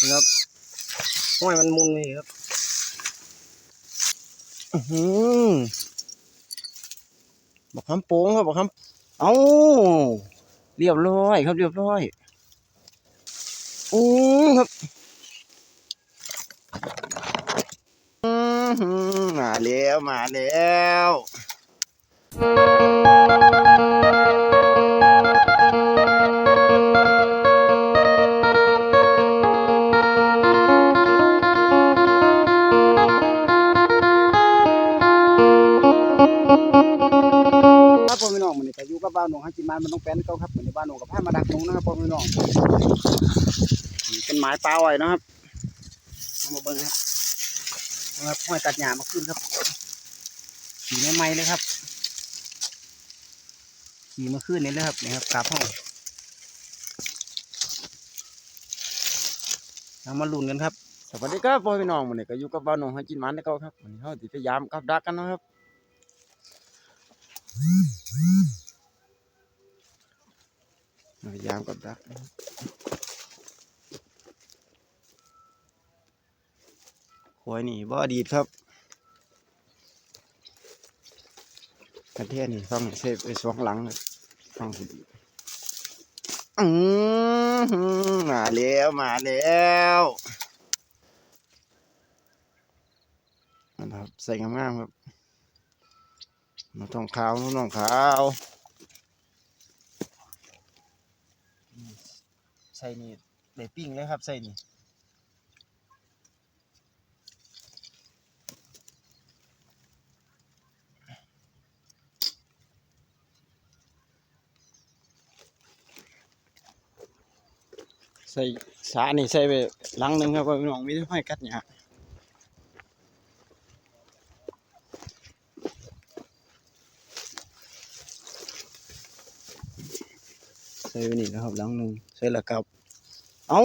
นี่ครับห้อยมันมุนนี่ครับอือหือบอกคำโป้งครับบอกคำเอาเรียบร้อยครับเรียบร้อยอู้ครับอือหือมาแล้วมาแล้ว บ้านหนองฮัจิมานมันต้องแป้นเก่าครับเหมือนี้บ้านหนองกับแพามาดักหนูนะครับพ่อพี่น้องเป็นไม้ปลาไว้นะครับมาเบิ่งครับนะครับห้อยตัดหญ้ามาขึ้นครับขี่ใหม่ๆเลยครับขี่มาขึ้นนี่เลยครับนี่ครับกราบห้องเอามาลุ้นกันครับสวัสดีครับพ่อพี่น้องมื้อนี้ก็อยู่กับบ้านหนองฮัจิมานเก่าครับมื้อนี้เฮาสิพยายามกับดักกันนะครับพ ยามกับดักนะครับควยนี่บ่อดีดครับประเทศนี่ฟังเซฟไปสองหลังเลยฟังดีอือหือมาแล้วมาแล้วนะครับใส่งามๆครับมาต้องขาวน้องขาว ใส่นี่ได้ปิ้งเลยครับใส่นี่ใส่สานี่ใส่ไปหลังหนึ่งครับพี่น้องมีแต่ห้อยกัดเนี่ย ใส่ไปนี่นะครับหลังหนึ่งใส่ละกับเอา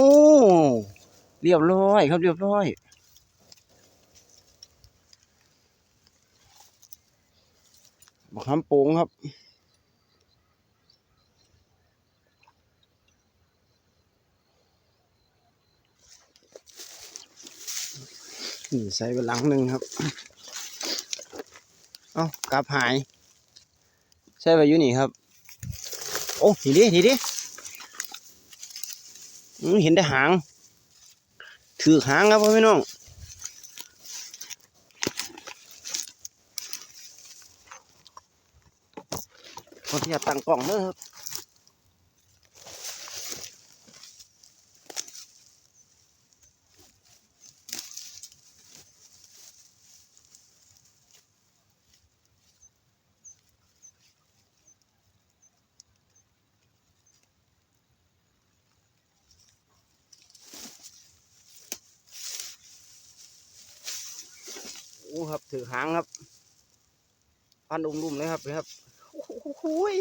เรียบร้อยครับเรียบร้อยบักคำป่งครับนี่ใส่ไปหลังหนึ่งครับ เอากลับหาย ใส่ไปอยู่นี่ครับ อ้ทีดิทีดิอืมเห็นแต่หาง ถือหางครับพ่อพี่น้องพอที่จะตั้งกล่องเด้อครับ อ้ครับถือหางครับ พันอุ้มๆเลยครับนี่ครับโอ้โหย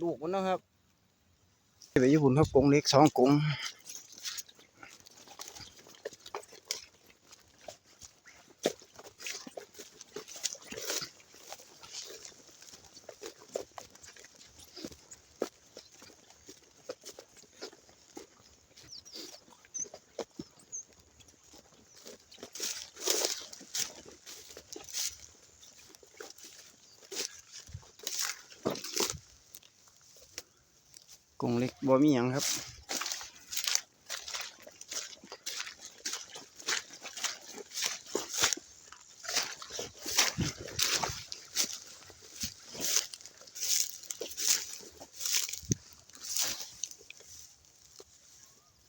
ลูกมันเนาะครับไปญี่ปุ่นครับกรงเล็กสองกรง กรงเล็กบ่มีหยังครับ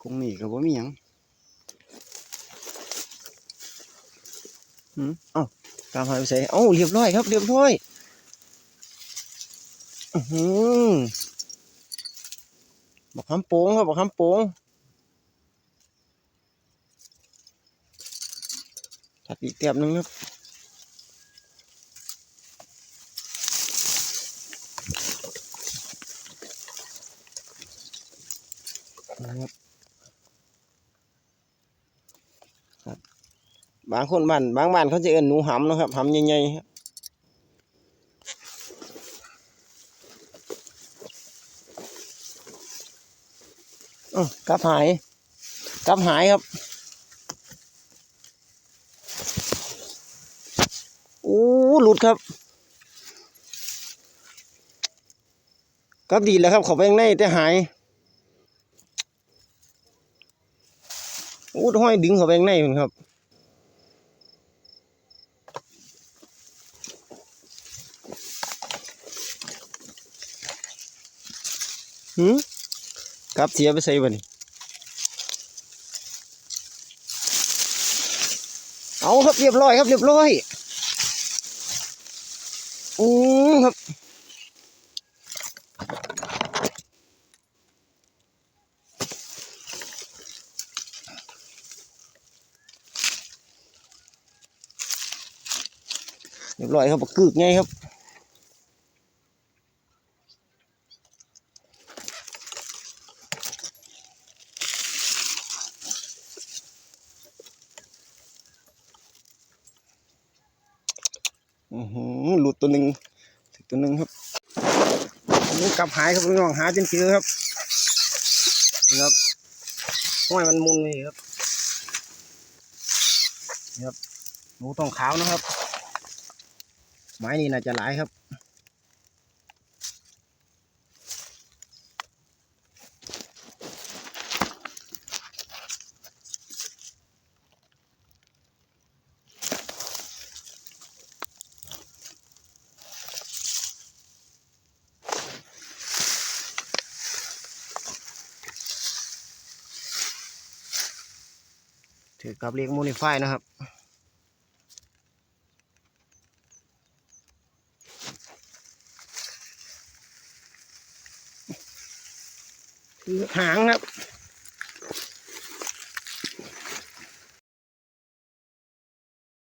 กรงนี่ก็บ่มีหยังหืมเอ้าตามหาไปใส่เอ้าเรียบร้อยครับ เรียบร้อย อือหือ บอกคำโป้งครับบอกคำโป้งถัดอีกเตียบหนึ่งครับนะครับครับ บางคนบ้านบางบ้านเขาจะเอิ้นหนูหำนะครับหำใหญ่ๆครับอ้าว กลับหายกลับหายครับ โอ้หลุดครับกลับดีแล้วครับขาไปข้างในแต่หาย โอ้ห้อยดึงข้าไปงในมันครับหืม กลับเสียไปใส่บ่นี่เอาครับเรียบร้อยครับเรียบร้อยอืมครับเรียบร้อยครับกึกไงครับ หลุดตัวหนึ่งถึงตัวหนึ่งครับอันนี้กลับหายครับพี่น้องหาจนเจอครับนี่ครับห้อยมันมุนนี่ครับนี่ครับหนูต้องขาวนะครับ ไม้นี่น่าจะหลายครับ ถือกับเรียกโมนิฟายนะครับถือหางครับ